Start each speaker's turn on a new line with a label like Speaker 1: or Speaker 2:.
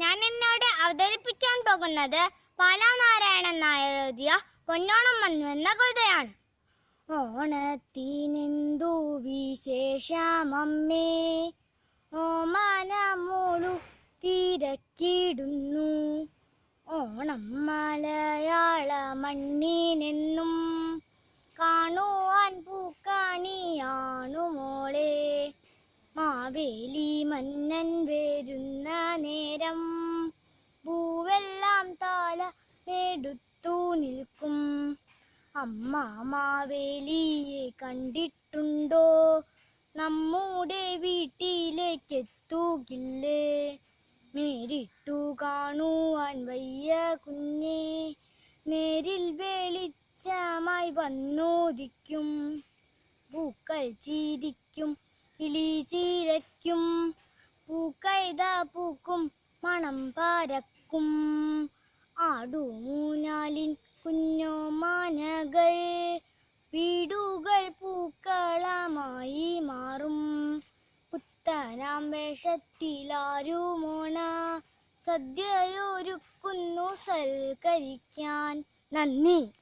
Speaker 1: ഞാൻ എന്നോട് അവതരിപ്പിക്കാൻ പോകുന്നത് പാലാനാരായണൻ നായർ എഴുതിയ പൊന്നോണം വന്നു എന്ന കവിതയാണ്. ഓണത്തിനെന്തു വിശേഷമമ്മേ? ഓമനമോളു തിരക്കിടുന്നു. ഓണം മലയാള മണ്ണിനെന്നും മാവേലി മന്നൻ വരുന്ന നേരം പൂവെല്ലാം താല എടുത്തു നിൽക്കും. അമ്മ മാവേലിയെ കണ്ടിട്ടുണ്ടോ? നമ്മുടെ വീട്ടിലേക്ക് എത്തുകില്ലേ നേരിട്ടു കാണുവാൻ വയ്യ കുഞ്ഞേ. നേരിൽ വെളിച്ചമായി വന്നോദിക്കും പൂക്കൾ ചിരിക്കും. കിളി ചിരയ്ക്കും പൂക്കൈത പൂക്കും മണം പരക്കും. ആടുമൂനാലിൻ കുഞ്ഞോ മാനകൾ വീടുകൾ പൂക്കളമായി മാറും. പുത്തനാം വേഷത്തിലാരുമോണ സദ്യയൊരുക്കുന്നു സൽക്കരിക്കാൻ. നന്ദി.